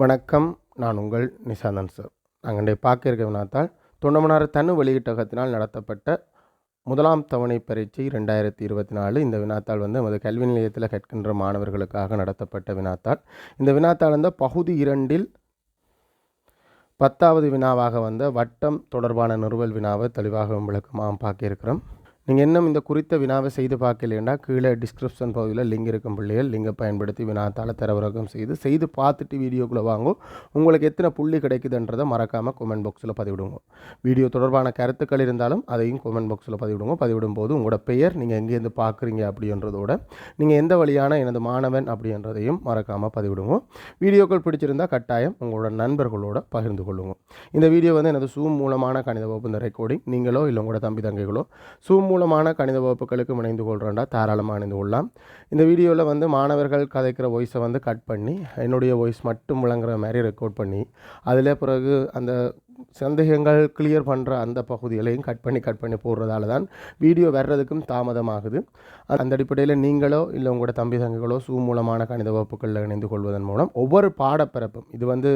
வணக்கம் நான் உங்கள் நிசாந்தன் சார். நாங்கள் இன்றைய பார்க்க இருக்க வினாத்தால் தொண்டமனார் தனு வெளியீட்டகத்தினால் நடத்தப்பட்ட முதலாம் தவணை பரீட்சை ரெண்டாயிரத்தி இருபத்தி நாலு. இந்த வினாத்தாள் வந்து நமது கல்வி நிலையத்தில் கற்கின்ற மாணவர்களுக்காக நடத்தப்பட்ட வினாத்தாள். இந்த வினாத்தாள் வந்து பகுதி இரண்டில் பத்தாவது வினாவாக வந்த வட்டம் தொடர்பான நிறுவல் வினாவை தெளிவாக விளக்கமாக பார்க்க இருக்கிறோம். நீங்கள் இன்னும் இந்த குறித்த வினாவை செய்து பார்க்கலைன்னா கீழே டிஸ்கிரிப்ஷன் பகுதியில் லிங்க் இருக்கும் பிள்ளைகள் லிங்கை பயன்படுத்தி வினாத்தால் தரவிறக்கம் செய்து செய்து பார்த்துட்டு வீடியோக்குள்ளே வாங்கும் உங்களுக்கு எத்தனை புள்ளி கிடைக்குதுன்றதை மறக்காமல் கொமெண்ட் பாக்ஸில் பதிவிடுங்க. வீடியோ தொடர்பான கருத்துக்கள் இருந்தாலும் அதையும் கொமெண்ட் பாக்ஸில் பதிவிடுங்க. பதிவிடும் போது உங்களோட பெயர் நீங்கள் எங்கேருந்து பார்க்குறீங்க அப்படின்றதோட நீங்கள் எந்த வழியான எனது மாணவன் அப்படின்றதையும் மறக்காமல் பதிவிடுங்க. வீடியோக்கள் பிடிச்சிருந்தால் கட்டாயம் உங்களோட நண்பர்களோட பகிர்ந்து கொள்ளுங்க. இந்த வீடியோ வந்து எனது சூம் மூலமான கணித வகுப்பு இந்த ரெக்கார்டிங் நீங்களோ இல்லை உங்களோட தம்பி தங்கைகளோ சூம் மூலமான கணித வகுப்புகளுக்கு இணைந்து கொள்கிறேன்டா தாராளமாக இணைந்து கொள்ளலாம். இந்த வீடியோவில் வந்து மாணவர்கள் கதைக்கிற வாய்ஸை வந்து கட் பண்ணி என்னுடைய வாய்ஸ் மட்டும் விளங்குற மாதிரி ரெக்கார்ட் பண்ணி அதில் பிறகு அந்த சந்தேகங்கள் கிளியர் பண்ணுற அந்த பகுதிகளையும் கட் பண்ணி கட் பண்ணி போடுறதால தான் வீடியோ வர்றதுக்கும் தாமதமாகுது. அந்த அடிப்படையில் நீங்களோ இல்லை உங்களோட தம்பி தங்கைகளோ சூ மூலமான கணித வகுப்புகளில் இணைந்து கொள்வதன் மூலம் ஒவ்வொரு பாடப்பிறப்பும் இது வந்து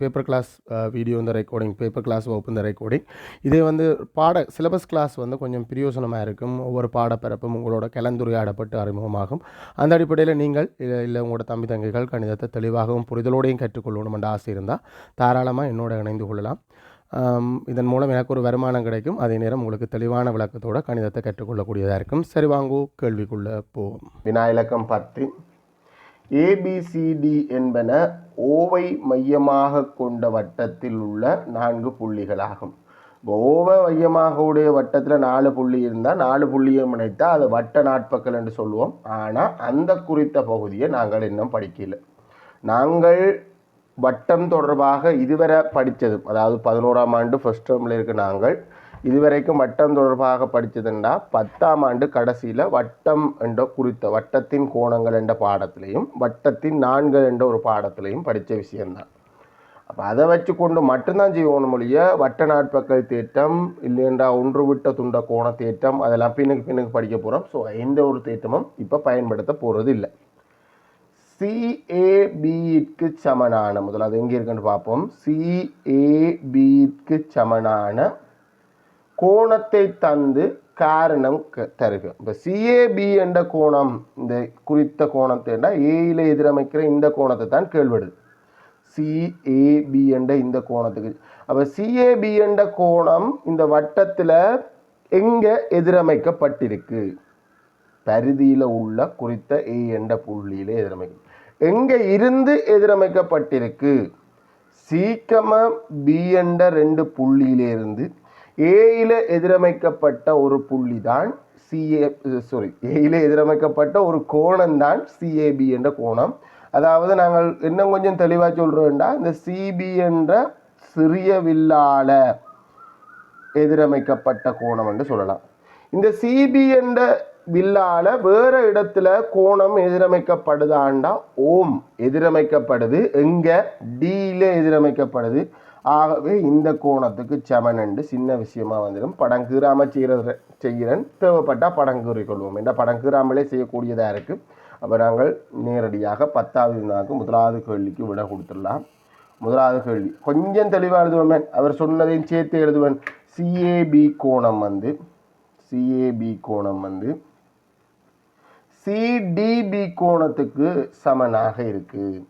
பேப்பர் கிளாஸ் வீடியோ இந்த ரெக்கார்டிங் பேப்பர் கிளாஸ் வகுப்பு இந்த ரெக்கார்டிங் இதே வந்து பாட சிலபஸ் கிளாஸ் வந்து கொஞ்சம் பிரியோசனமாக இருக்கும். ஒவ்வொரு பாடப்பிறப்பும் உங்களோட கலந்துரையாடப்பட்டு அறிமுகமாகும். அந்த அடிப்படையில் நீங்கள் இல்லை உங்களோட தம்பி தங்கைகள் கணிதத்தை தெளிவாகவும் புரிதலோடையும் கற்றுக்கொள்ளணும் என்ற ஆசை இருந்தால் தாராளமாக என்னோட இணைந்து கொள்ளலாம். இதன் மூலம் எனக்கு ஒரு வருமானம் கிடைக்கும். அதே நேரம் உங்களுக்கு தெளிவான விளக்கத்தோட கணிதத்தை கற்றுக்கொள்ளக்கூடியதாக இருக்கும். சரி வாங்கோ கேள்விக்குள்ளே போவோம். வினா இலக்கம் பத்து ஏபிசிடி என்பன ஓவை மையமாக கொண்ட வட்டத்தில் உள்ள நான்கு புள்ளிகளாகும். இப்போ ஓவை மையமாக உடைய வட்டத்தில் நாலு புள்ளி இருந்தால் நாலு புள்ளியை இணைத்தால் அது வட்ட நாட்பக்கல் என்று சொல்லுவோம். ஆனால் அந்த குறித்த பகுதியை நாங்கள் இன்னும் படிக்கல. நாங்கள் வட்டம் தொடர்பாக இதுவரை படித்தது அதாவது பதினோராம் ஆண்டு ஃபர்ஸ்ட் டேர்மில் இருக்க நாங்கள் இதுவரைக்கும் வட்டம் தொடர்பாக படித்ததுண்டா பத்தாம் ஆண்டு கடைசியில் வட்டம் என்ற குறித்த வட்டத்தின் கோணங்கள் என்ற பாடத்திலையும் வட்டத்தின் நான்கள் என்ற ஒரு பாடத்திலையும் படித்த விஷயம்தான். அப்போ அதை வச்சு கொண்டு மட்டும்தான் செய்வோம் மொழிய வட்ட நாட்பக்கல் தேட்டம் இல்லைன்றா ஒன்று விட்ட துண்ட கோண தேட்டம் அதெல்லாம் பின்னுக்கு பின்னுக்கு படிக்க போகிறோம் ஸோ எந்த ஒரு தேட்டமும் இப்போ பயன்படுத்த போகிறது இல்லை சிஏபிக்கு சமனான முதல்ல அது எங்கே இருக்குன்னு பார்ப்போம். சிஏபிக்கு சமனான கோணத்தை தந்து காரணம் க- தருக. இப்போ சிஏபி என்ற கோணம் இந்த குறித்த கோணத்தை ஏயில் எதிரமைக்கிற இந்த கோணத்தை தான் கேள்விடுது சிஏபி என்ற இந்த கோணத்துக்கு. அப்போ சிஏபி என்ற கோணம் இந்த வட்டத்தில் எங்கே எதிரமைக்கப்பட்டிருக்கு? பரிதியில் உள்ள குறித்த ஏ என்ற புள்ளியில் எதிரமைக்கும் எங்கே இருந்து எதிரமைக்கப்பட்டிருக்கு? சீக்கம பி என்ற ரெண்டு புள்ளியிலிருந்து ஏயில் எதிரமைக்கப்பட்ட ஒரு புள்ளி தான் சிஏ சாரி ஏயில் எதிரமைக்கப்பட்ட ஒரு கோணம் தான் சிஏபி என்ற கோணம். அதாவது நாங்கள் இன்னும் கொஞ்சம் தெளிவாக சொல்கிறோம்டா இந்த சிபி என்ற சிறிய வில்லால எதிரமைக்கப்பட்ட கோணம் என்று சொல்லலாம். இந்த சிபி என்ற வில்லால வேற இடத்துல கோணம் எதிரமைக்கப்படுதாண்டா? ஓம் எதிரமைக்கப்படுது. எங்க? டீல எதிரமைக்கப்படுது. ஆகவே இந்த கோணத்துக்கு சமன் என்று சின்ன விஷயமா வந்துடும் படம் கீறாம செய்கிற செய்கிறேன் தேவைப்பட்டால் படம் கீறிக்கொள்வோம் என்ற படம் கீறாமலே செய்யக்கூடியதா இருக்கு. அப்போ நாங்கள் நேரடியாக பத்தாவது வினாக்கு முதலாவது கேள்விக்கு விட கொடுத்துடலாம். முதலாவது கேள்வி. கொஞ்சம் தெளிவாக எழுதுவேன் அவர் சொன்னதையும் சேர்த்து எழுதுவேன். சிஏபி கோணம் வந்து சிஏபி கோணம் வந்து சிடிபி கோணத்துக்கு சமனாக இருக்கு.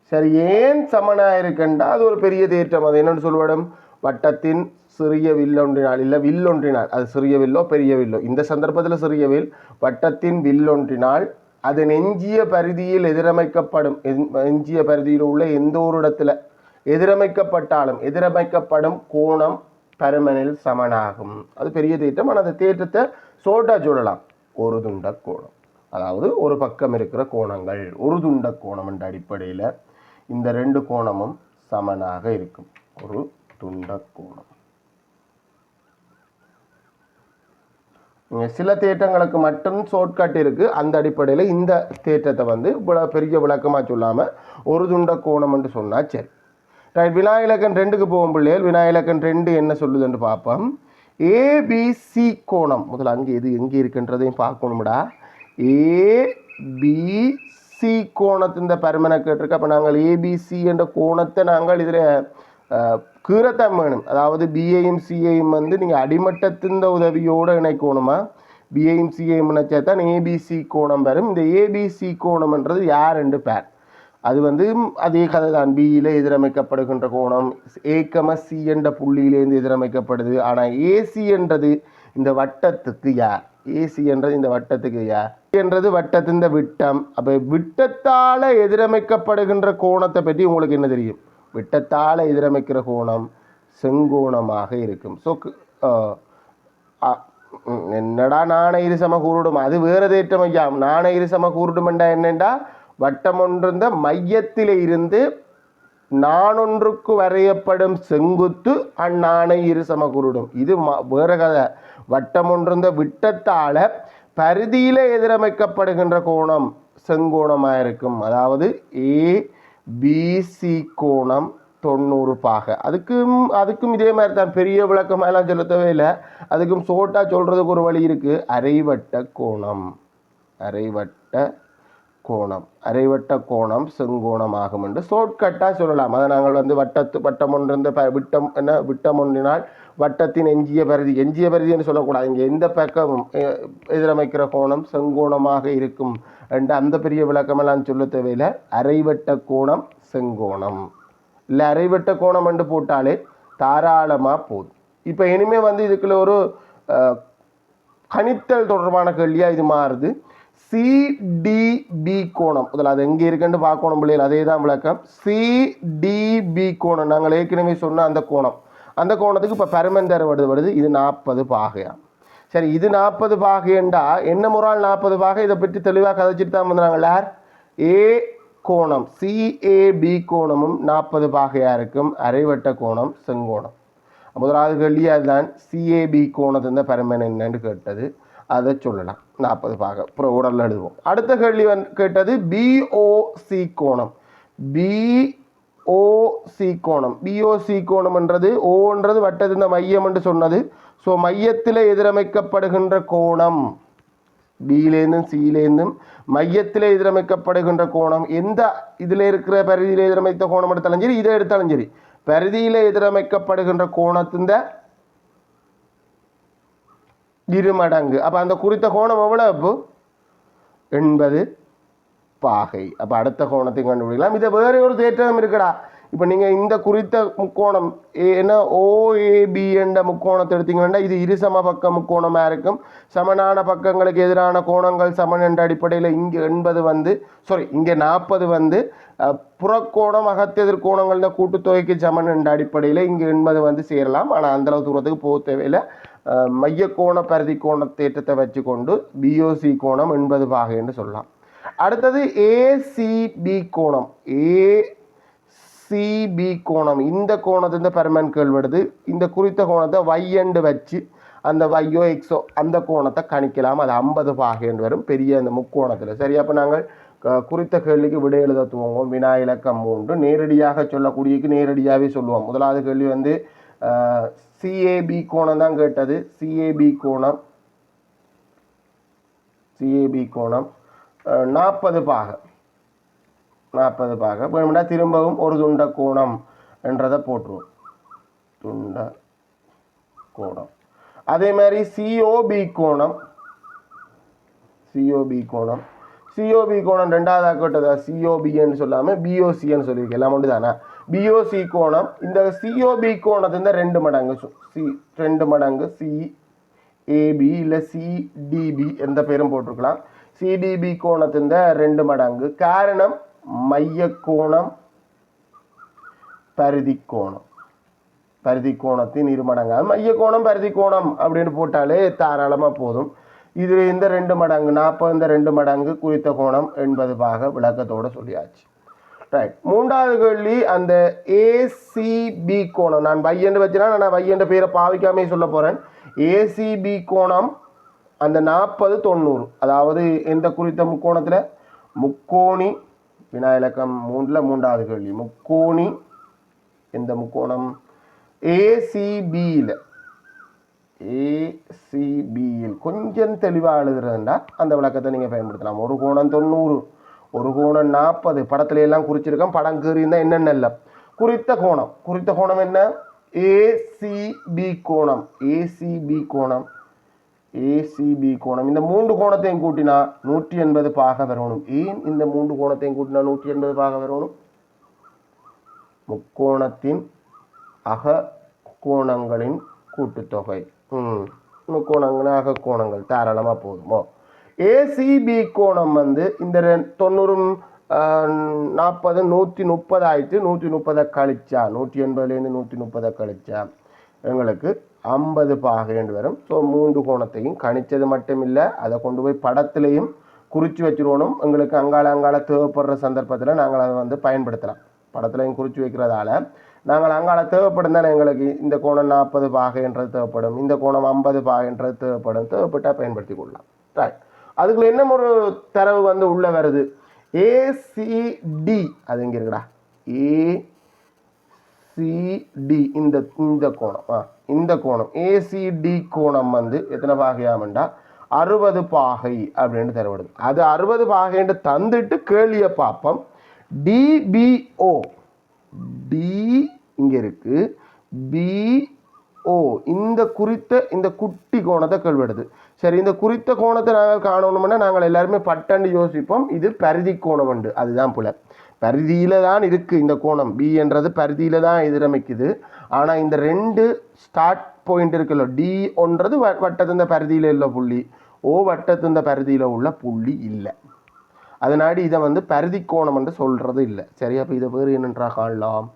சரி ஏன் சமனாக இருக்குண்டா? அது ஒரு பெரிய தேற்றம். அது என்னென்னு சொல்லுவிடம் வட்டத்தின் சிறிய வில்லொன்றினால் இல்லை வில்லொன்றினால் அது சிறிய வில்லோ பெரிய வில்லோ. இந்த சந்தர்ப்பத்தில் சிறிய வில் வட்டத்தின் வில்லொன்றினால் அது நெஞ்சிய பரிதியில் எதிரமைக்கப்படும். எந்- பரிதியில் உள்ள எந்த ஒரு இடத்துல எதிரமைக்கப்பட்டாலும் எதிரமைக்கப்படும் கோணம் பருமனில் சமனாகும். அது பெரிய தேற்றம். ஆனால் அந்த தேற்றத்தை சோட்டா சொல்லலாம். ஒரு துண்ட கோணம். அதாவது ஒரு பக்கம் இருக்கிற கோணங்கள் ஒரு துண்ட கோணம் என்ற அடிப்படையில் இந்த ரெண்டு கோணமும் சமனாக இருக்கும். ஒரு துண்ட கோணம். சில தேற்றங்களுக்கு மட்டும் ஷார்ட்கட் இருக்குது அந்த அடிப்படையில் இந்த தேற்றத்தை வந்து இவ்வளோ பெரிய விளக்கமாக சொல்லாமல் ஒரு துண்ட கோணம்னு சொன்னால் சரி. ரைட் வினாயிலக்கன் ரெண்டுக்கு போகும் பிள்ளைகள் விநாயகன் ரெண்டு என்ன சொல்லுதுன்னு பார்ப்போம். ஏபிசி கோணம். முதல்ல அங்கே எது எங்கே இருக்குன்றதையும் பார்க்கணும்டா. ஏபிசி சி கோணத்தின் பருமனை கேட்டிருக்க. அப்போ நாங்கள் ஏபிசி என்ற கோணத்தை நாங்கள் இதில் கீறத்தான் வேணும். அதாவது பிஏயும் சிஏயும் வந்து நீங்கள் அடிமட்டத்தின் உதவியோடு இணைக்கணுமா? பிஏயும் சிஏயும் இணைச்சா தான் ஏபிசி கோணம் வரும். இந்த ஏபிசி கோணம்ன்றது யார் ரெண்டு பேர். அது வந்து அதே கதை தான். பியில் எதிரமைக்கப்படுகின்ற கோணம் ஏக்கம சி என்ற புள்ளியிலேருந்து எதிரமைக்கப்படுது. ஆனால் ஏசி என்றது இந்த வட்டத்துக்கு யார்? ஏசி என்றது இந்த வட்டத்துக்கு யார்? என்றது வட்டத்தின் விட்டம். அப்போ விட்டத்தால் எதிரமைக்கப்படுகின்ற கோணத்தை பற்றி உங்களுக்கு என்ன தெரியும்? விட்டத்தால் எதிரமைக்கிற கோணம் செங்கோணமாக இருக்கும். ஸோ என்னடா நாண இரு சம கூறுடும்? அது வேறு தேற்றம் ஐயா. நாண இரு சம கூறுடுமெண்டா என்னண்டா? வட்டம் ஒன்றிருந்த மையத்திலே இருந்து நானொன்றுக்கு வரையப்படும் செங்குத்து அந்நாணை இரு சமகுருடும். இது ம- வேற கதை. வட்டம் விட்டத்தால் விட்டத்தால எதிரமைக்கப்படுகின்ற கோணம் செங்கோணமாக இருக்கும் அதாவது ஏ பிசி கோணம் தொண்ணூறு பாக. அதுக்கும் அதுக்கும் இதே மாதிரி தான் பெரிய விளக்கமெல்லாம் செலுத்தவே இல்லை. அதுக்கும் சோட்டா சொல்கிறதுக்கு ஒரு வழி இருக்குது அரைவட்ட கோணம். அரைவட்ட கோணம். அரைவட்ட கோணம் செங்கோணமாகும் என்று ஷார்ட்கட்டாக சொல்லலாம். அதை நாங்கள் வந்து வட்டத்து வட்டம் ஒன்றிருந்த ப விட்டம் என்ன விட்டம் ஒன்றினால் வட்டத்தின் எஞ்சிய பரிதி எஞ்சிய பரிதின்னு சொல்லக்கூடாது. இங்கே எந்த பக்கமும் எ- எதிரமைக்கிற கோணம் செங்கோணமாக இருக்கும் என்று அந்த பெரிய விளக்கமெல்லாம் சொல்ல தேவையில்லை. அரைவட்ட கோணம் செங்கோணம். இல்லை அரைவட்ட கோணம் என்று போட்டாலே தாராளமாக போதும். இப்போ இனிமேல் வந்து இதுக்குள்ள ஒரு கணித்தல் தொடர்பான கேள்வியாக இது மாறுது. சிடிபி கோணம். அதில் அது எங்கே இருக்குன்னு பார்க்கணும் பிள்ளைகள். அதே தான் விளக்கம் சிடிபி கோணம். நாங்கள் ஏற்கனவே சொன்ன அந்த கோணம். அந்த கோணத்துக்கு இப்போ பெருமந்தர் வருது வருது. இது நாற்பது பாகையா? சரி இது நாற்பது பாகைண்டா என்ன முறால் நாற்பது பாகை? இதை பற்றி தெளிவாக கதைச்சிட்டு தான் வந்தாங்கள ஏ கோணம். சிஏபி கோணமும் நாற்பது பாகையாக இருக்கும். அரைவட்ட கோணம் செங்கோணம். முதலாவது கேள்வி அதுதான் சிஏபி கோணத்தின் பரமன் என்னன்னு கேட்டது. அதை சொல்லலாம். நாற்பது பாக அப்புறம் உடலில் எழுதுவோம். அடுத்த கேள்வி வந்து கேட்டது பிஓசி கோணம். பிஓசி கோணம். பிஓசி கோணம்ன்றது ஓன்றது வட்டத்தின் மையம் என்று சொன்னது. ஸோ மையத்தில் எதிரமைக்கப்படுகின்ற கோணம். பியிலேருந்தும் சியிலேருந்தும் மையத்தில் எதிரமைக்கப்படுகின்ற கோணம். எந்த இதில் இருக்கிற பரிதியில் எதிரமைத்த கோணம் எடுத்தாலும் சரி இதை எடுத்தாலும் சரி பரிதியில் எதிரமைக்கப்படுகின்ற கோணத்தின் இருமடங்கு. அப்போ அந்த குறித்த கோணம் எவ்வளோ இப்போ எண்பது பாகை. அப்போ அடுத்த கோணத்தையும் கண்டுபிடிக்கலாம். இதை வேறு ஒரு தேற்றம் இருக்குடா. இப்போ நீங்கள் இந்த குறித்த முக்கோணம் ஏ- என்ன ஓஏபி என்ற முக்கோணத்தை எடுத்தீங்கன்னா இது இரு சம பக்க முக்கோணமாக இருக்கும். சமனான பக்கங்களுக்கு எதிரான கோணங்கள் சமன் என்ற அடிப்படையில் இங்கே எண்பது வந்து சாரி இங்கே நாற்பது வந்து புறக்கோணம் அகத்தெதிர் கோணங்கள கூட்டுத்தொகைக்கு சமன் என்ற அடிப்படையில் இங்கே எண்பது வந்து சேரலாம். ஆனால் அந்தளவு தூரத்துக்கு போக தேவையில்லை. மையக்கோண பரிதி கோண தேற்றத்தை வச்சுக்கொண்டு பிஓசி கோணம் எண்பது பாகை என்று சொல்லலாம் அடுத்தது ஏசிபி கோணம் ஏசிபி கோணம் இந்த கோணத்தின் பெர்மன் கேள்விடுது இந்த குறித்த கோணத்தை வையண்டு வச்சு அந்த வையோ எக்ஸோ அந்த கோணத்தை கணிக்கலாம் அது ஐம்பது பாகைன்னு வரும் பெரிய அந்த முக்கோணத்தில் சரி அப்போ நாங்கள் க- குறித்த கேள்விக்கு விடை எழுத துவங்குவோம் வினா இலக்கம் மூன்று நேரடியாக சொல்லக்கூடியக்கு நேரடியாகவே சொல்லுவோம் முதலாவது கேள்வி வந்து சிஏபி கோணம் தான் கேட்டது. சிஏபி கோணம். சிஏபி கோணம். நாற்பது பாக நாற்பது பாக வேணும்னா திரும்பவும் ஒரு துண்ட கோணம் என்றதை போட்டுருவோம். துண்ட கோணம். அதே மாதிரி சிஓபி கோணம். சிஓபி கோணம். சிஓபி கோணம் ரெண்டாவதாக கேட்டதா? சிஓபின்னு சொல்லாமல் பிஓசின்னு சொல்லியிருக்கேன். எல்லாம் ஒன்று தானே பிஓசி கோணம் இந்த சிஓபி கோணத்தின் ரெண்டு மடங்கு சு- சி ரெண்டு மடங்கு சி ஏபி இல்லை சிடிபி எந்த பேரும் போட்டிருக்கலாம். சிடிபி கோணத்தின் ரெண்டு மடங்கு. காரணம் மைய கோணம் பருதி கோணம். பருதி கோணத்தின் இரு மடங்கு. அது மைய கோணம் பருதி கோணம் அப்படின்னு போட்டாலே தாராளமாக போதும். இது இந்த ரெண்டு மடங்கு நாற்பது இந்த ரெண்டு மடங்கு குறித்த கோணம் எண்பது விளக்கத்தோடு விளக்கத்தோட சொல்லியாச்சு. ரைட் மூன்றாவது கேள்வி அந்த ஏசிபி கோணம். நான் வையண்டு வச்சுனா நான் வையண்ட பேரை பாவிக்காமே சொல்ல போகிறேன் ஏசிபி கோணம் அந்த நாற்பது தொண்ணூறு. அதாவது எந்த குறித்த முக்கோணத்தில்? முக்கோணி வினா இலக்கம் மூன்றில் மூன்றாவது கேள்வி. முக்கோணி எந்த முக்கோணம்? ஏசிபியில் ஏசிபியில் கொஞ்சம் தெளிவாக எழுதுறதுண்டா அந்த விளக்கத்தை நீங்கள் பயன்படுத்தலாம். ஒரு கோணம் தொண்ணூறு. ஒரு கோணம் நாற்பது. படத்துல எல்லாம் குறிச்சிருக்கோம் படம் கீறியிருந்தா என்னென்ன இல்லை. குறித்த கோணம். குறித்த கோணம் என்ன? ஏசிபி கோணம். ஏசிபி கோணம். ஏசிபி கோணம். இந்த மூன்று கோணத்தையும் கூட்டினா நூற்றி எண்பது பாக வரணும் ஏன் இந்த மூன்று கோணத்தையும் கூட்டினா நூற்றி எண்பது பாக வரணும் முக்கோணத்தின் அக கோணங்களின் கூட்டுத்தொகை. முக்கோணங்கள் அக கோணங்கள் தாராளமாக போதுமோ ஏசிபி கோணம் வந்து இந்த ரெண்- தொண்ணூறும் நாற்பது நூற்றி முப்பது ஆயிடுச்சு நூற்றி முப்பதை கழிச்சா நூற்றி எண்பதுலேருந்து நூற்றி முப்பதை கழிச்சா எங்களுக்கு ஐம்பது பாகைண்டு வரும். ஸோ மூன்று கோணத்தையும் கணிச்சது மட்டும் இல்லை அதை கொண்டு போய் படத்துலையும் குறித்து வச்சிருவோம் எங்களுக்கு அங்கால அங்கால தேவைப்படுற சந்தர்ப்பத்தில் நாங்கள் அதை வந்து பயன்படுத்தலாம். படத்துலையும் குறித்து வைக்கிறதால. நாங்கள் அங்கால தேவைப்படும் தானே எங்களுக்கு இந்த கோணம் நாற்பது பாகைன்றது தேவைப்படும் இந்த கோணம் ஐம்பது பாகைன்றது தேவைப்படும். தேவைப்பட்டால் பயன்படுத்தி கொள்ளலாம். ரைட் அதுக்குள்ள என்ன ஒரு தரவு வந்து உள்ள வருது? ஏசிடி அது எங்கே இருக்குடா? ஏ சிடி இந்த இந்த கோணம். ஆ இந்த கோணம். ஏசிடி கோணம் வந்து எத்தனை பாகையாமண்டா? அறுபது பாகை அப்படின்ட்டு தரப்படுது. அது அறுபது பாகைன்ட்டு தந்துட்டு கேள்வியை பார்ப்போம். டிபிஓ டி இங்கே இருக்குது பி ஓ இந்த குறித்த இந்த குட்டி கோணத்தை கேள்விடுது சரி இந்த குறித்த கோணத்தை நாங்கள் காணணும்னா நாங்கள் எல்லாருமே பட்டண்டு யோசிப்போம். இது பரிதி கோணம் உண்டு. அதுதான் புல. பரிதியில் தான் இருக்குது இந்த கோணம். பி என்றது பரிதியில தான் எதிரமைக்குது. ஆனால் இந்த ரெண்டு ஸ்டார்ட் பாயிண்ட் இருக்குல்ல டி ஒன்றது வ- வட்டத்திந்த பரிதியில் உள்ள புள்ளி. ஓ வட்டத்திந்த பரிதியில் உள்ள புள்ளி இல்லை. அதனாடி இதை வந்து பரிதி கோணம் என்று சொல்கிறது இல்லை. சரி அப்போ இதை பேர் என்னன்றா காணலாம்?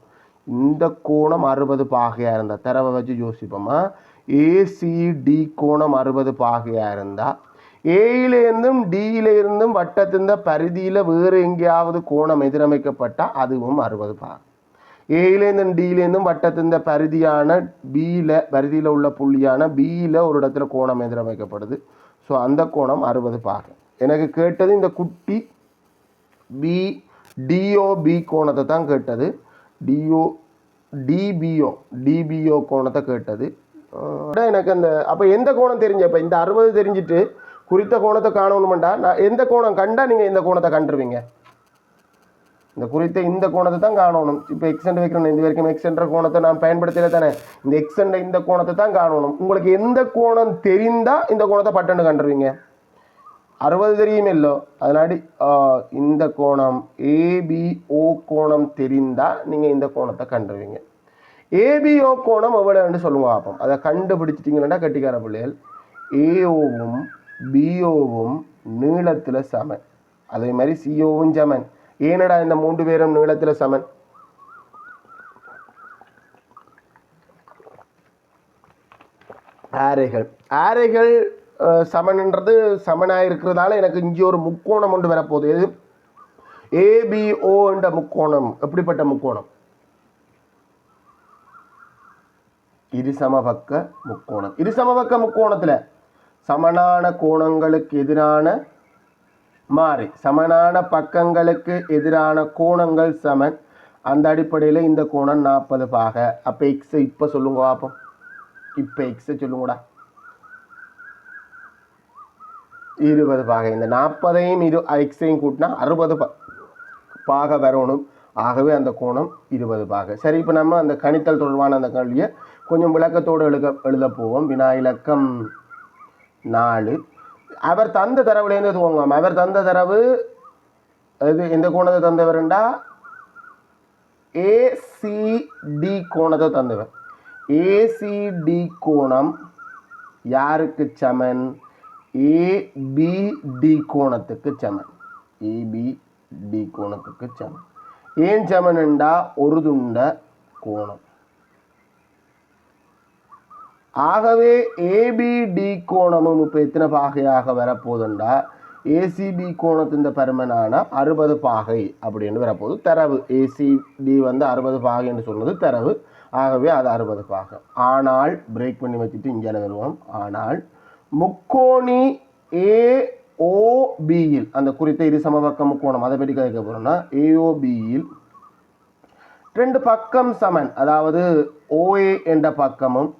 இந்த கோணம் அறுபது பாகையாக இருந்தால் தரவை வச்சு யோசிப்போமா? ஏசிடி கோணம் அறுபது பாகையாக இருந்தால் ஏயிலேருந்தும் டியில இருந்தும் பரிதியில் வேறு எங்கேயாவது கோணம் எதிரமைக்கப்பட்டால் அதுவும் அறுபது பாகை ஏயிலேருந்தும் டியிலேருந்தும் வட்டத்திந்த பரிதியான பியில் பரிதியில் உள்ள புள்ளியான பியில் ஒரு இடத்துல கோணம் எதிரமைக்கப்படுது. ஸோ அந்த கோணம் அறுபது பாகை எனக்கு கேட்டது இந்த குட்டி பி டிஓபி கோணத்தை தான் கேட்டது. டிஓ டிபிஓ டிபிஓ கோணத்தை கேட்டது. எனக்கு அந்த அப்போ எந்த கோணம் தெரிஞ்ச இப்போ இந்த அறுபது தெரிஞ்சுட்டு குறித்த கோணத்தை காணணுமெண்டா? நான் எந்த கோணம் கண்டா நீங்கள் இந்த கோணத்தை கண்டுருவீங்க? இந்த குறித்த இந்த கோணத்தை தான் காணணும். இப்போ எக்ஸெண்ட் வைக்கிறேன் இது வரைக்கும் எக்ஸென்ற கோணத்தை நான் பயன்படுத்தல தானே? இந்த எக்ஸெண்ட இந்த கோணத்தை தான் காணணும். உங்களுக்கு எந்த கோணம் தெரிந்தால் இந்த கோணத்தை பட்டன்னு கண்டுருவீங்க? அறுபது தெரியும் இல்லோ அதனாடி இந்த கோணம் ஏபிஓ கோணம் தெரிந்தால் நீங்கள் இந்த கோணத்தை கண்டுருவீங்க. ஏபிஓ கோணம் எவ்வளோன்னு சொல்லுங்க பார்ப்போம் அதை கண்டுபிடிச்சிட்டிங்கன்னா கட்டிக்கார பிள்ளைகள் ஏஓவும் பிஓவும் நீளத்தில் சமன். அதே மாதிரி சிஓவும் சமன். ஏனடா இந்த மூன்று பேரும் நீளத்தில் சமன்? ஆரைகள். ஆரைகள் சமன்ன்றது சமனாக இருக்கிறதால எனக்கு இங்கே ஒரு முக்கோணம் ஒன்று வரப்போகுது. எது? ஏபிஓ என்ற முக்கோணம். எப்படிப்பட்ட முக்கோணம்? இருசமபக்க முக்கோணம். இருசமபக்க முக்கோணத்தில் சமனான கோணங்களுக்கு எதிரான மாறி சமனான பக்கங்களுக்கு எதிரான கோணங்கள் சமன். அந்த அடிப்படையில் இந்த கோணம் நாற்பது பாக. அப்போ எக்ஸை இப்போ சொல்லுங்க பார்ப்போம் இப்போ எக்ஸை சொல்லுங்கடா. இருபது பாகை. இந்த நாற்பதையும் இரு எக்ஸையும் கூட்டினா அறுபது பாக வரணும். ஆகவே அந்த கோணம் இருபது பாகை. சரி இப்போ நம்ம அந்த கணித்தல் தொடர்பான அந்த கல்வியை கொஞ்சம் விளக்கத்தோடு எழுத எழுத போவோம். வினா இலக்கம் நாலு. அவர் தந்த தரவுலேருந்து துவங்குவோம் அவர் தந்த தரவு இது எந்த கோணத்தை தந்தவர்ண்டா? ஏசிடி கோணத்தை தந்தவர். ஏசிடி கோணம் யாருக்கு சமன்? ஏபிடி கோணத்துக்கு சமன் ஏபிடி கோணத்துக்கு சமன் ஏன் சமன்ண்டா ஒரு துண்ட கோணம். ஆகவே ஏபிடி கோணமும் இப்போ எத்தனை பாகையாக வரப்போதுண்டா ஏசிபி கோணத்தின் பருமனான அறுபது பாகை அப்படின்னு வரப்போகுது. தரவு. ஏசிடி வந்து அறுபது பாகை என்று சொன்னது தரவு. ஆகவே அது அறுபது பாகை. ஆனால் பிரேக் பண்ணி வச்சுட்டு இங்கே வருவோம் ஆனால் முக்கோணி ஏஓபியில் அந்த குறித்த இரு சமபக்க முக்கோணம் அதை பற்றி கேட்க போகிறோம்னா ஏஓபியில் ரெண்டு பக்கம் சமன் அதாவது ஓஏ என்ற பக்கமும்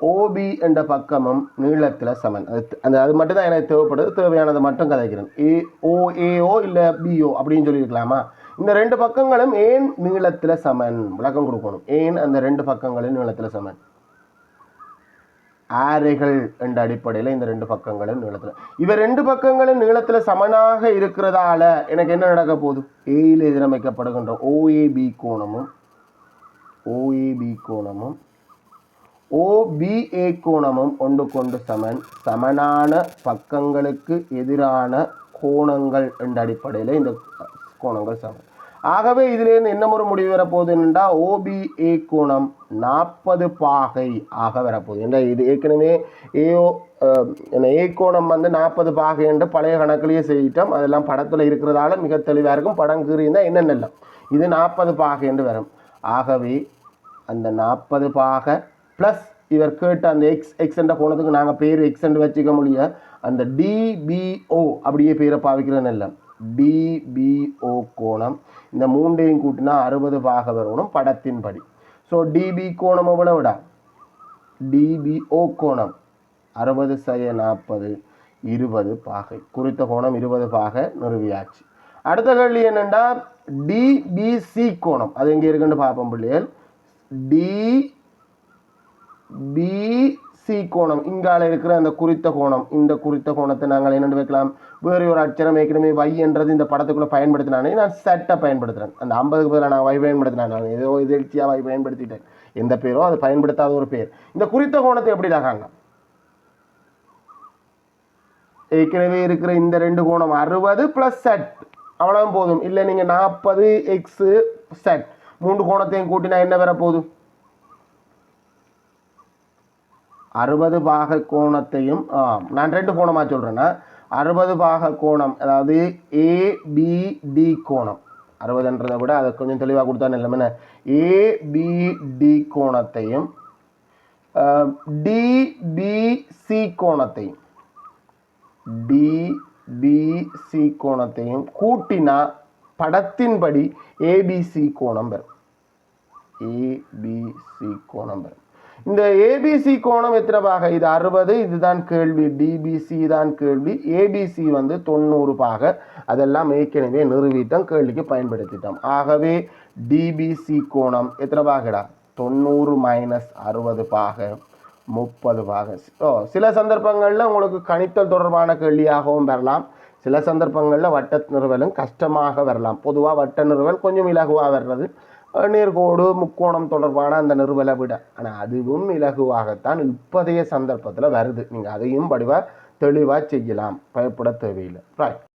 ஓபி என்ற பக்கமும் நீளத்தில் சமன். அது அந்த அது மட்டும் தான் எனக்கு தேவைப்படுது தேவையானதை மட்டும் கதைக்கிறேன். ஏ ஓ ஏஓ இல்லை பிஓ அப்படின்னு சொல்லியிருக்கலாமா? இந்த ரெண்டு பக்கங்களும் ஏன் நீளத்தில் சமன்? விளக்கம் கொடுக்கணும். ஏன் அந்த ரெண்டு பக்கங்களும் நீளத்தில் சமன்? ஆரைகள் என்ற அடிப்படையில் இந்த ரெண்டு பக்கங்களும் நீளத்தில். இவ ரெண்டு பக்கங்களும் நீளத்தில் சமனாக இருக்கிறதால எனக்கு என்ன நடக்க போகுது? ஏயில் எதிரமைக்கப்படுகின்ற ஓஏபி கோணமும் ஓஏபி கோணமும் ஓபிஏ கோணமும் ஒன்று கொண்டு சமன். சமனான பக்கங்களுக்கு எதிரான கோணங்கள் என்ற அடிப்படையில் இந்த கோணங்கள் சமன் ஆகவே இதிலிருந்து என்ன ஒரு முடிவு வரப்போகுது என்னென்றா ஓபிஏ கோணம் நாற்பது பாகை ஆக வரப்போகுது. என்றால் இது ஏற்கனவே ஏஓ என்ன ஏ கோணம் வந்து நாற்பது பாகை என்று பழைய கணக்கிலேயே செய்யிட்டோம் அதெல்லாம் படத்தில் இருக்கிறதால மிக தெளிவாக இருக்கும். படம் கீறியிருந்தால் என்னென்ன இது நாற்பது பாகை என்று வரும். ஆகவே அந்த நாற்பது பாகை ப்ளஸ் இவர் கேட்ட அந்த எக்ஸ் எக்ஸ் என்ற கோணத்துக்கு நாங்கள் பேர் எக்ஸ் என்று வச்சுக்க முடியாது. அந்த டிபிஓ அப்படியே பேரை பாவிக்கிறேன்னு இல்லை டிபிஓ கோணம். இந்த மூன்றையும் கூட்டினா அறுபது பாக வரணும் படத்தின்படி. ஸோ டிபி கோணம் எவ்வளவுடா டிபிஓ கோணம். அறுபது சய நாற்பது இருபது பாகை. குறித்த கோணம் இருபது பாகை நிறுவியாச்சு. அடுத்த கேள்வி என்னென்னா டிபிசி கோணம். அது எங்கே இருக்குன்னு பார்ப்போம் பிள்ளைகள். டி சி கோணம். இங்கால இருக்கிற அந்த குறித்த கோணம். இந்த குறித்த கோணத்தை நாங்கள் என்னென்னு வைக்கலாம்? வேறு ஒரு அச்சரம் ஏற்கனவே வை என்றது இந்த படத்துக்குள்ள பயன்படுத்தினானே நான் செட்டை பயன்படுத்துகிறேன் அந்த ஐம்பதுக்கு பதிலாக நான் வை பயன்படுத்தினேன். நான் ஏதோ எதிர்ச்சியாக வை பயன்படுத்திட்டேன். எந்த பேரோ அது பயன்படுத்தாத ஒரு பேர். இந்த குறித்த கோணத்தை எப்படி காங்க ஏற்கனவே இருக்கிற இந்த ரெண்டு கோணம் அறுபது ப்ளஸ் செட் அவ்வளோதான் போதும். இல்லை நீங்கள் நாற்பது எக்ஸு செட் மூன்று கோணத்தையும் கூட்டினா என்ன வர போதும் அறுபது பாக கோணத்தையும் ஆ, நான் ரெண்டு கோணமாக சொல்கிறேன்னா அறுபது பாக கோணம் அதாவது ஏபிடி கோணம். அறுபதுன்றதை விட அதை கொஞ்சம் தெளிவாக கொடுத்தா நிலைமை ஏபிடி கோணத்தையும் டிபிசி கோணத்தையும் டிபிசி கோணத்தையும் கூட்டினா படத்தின்படி ஏபிசி கோணம் பெறும் ஏபிசி கோணம் பெறும் இந்த ஏபிசி கோணம் எத்தனை பாக இது அறுபது இதுதான் கேள்வி. டிபிசி தான் கேள்வி. ஏபிசி வந்து தொண்ணூறு பாக. அதெல்லாம் ஏற்கனவே நிறுவிட்டோம் கேள்விக்கு பயன்படுத்திட்டோம். ஆகவே டிபிசி கோணம் எத்தனை பாகடா தொண்ணூறு மைனஸ் அறுபது பாக. முப்பது பாக. ஓ சில சந்தர்ப்பங்களில் உங்களுக்கு கணித்தல் தொடர்பான கேள்வியாகவும் வரலாம். சில சந்தர்ப்பங்களில் வட்ட நிறுவலும் கஷ்டமாக வரலாம். பொதுவாக வட்ட நிறுவல் கொஞ்சம் இலகுவாக வர்றது. நேர்கோடு முக்கோணம் தொடர்பான அந்த நிறுவலை விட. ஆனால் அதுவும் இலகுவாகத்தான் இப்போதைய சந்தர்ப்பத்தில் வருது. நீங்கள் அதையும் படிவாக தெளிவாக செய்யலாம். பயப்பட தேவையில்லை. ரைட்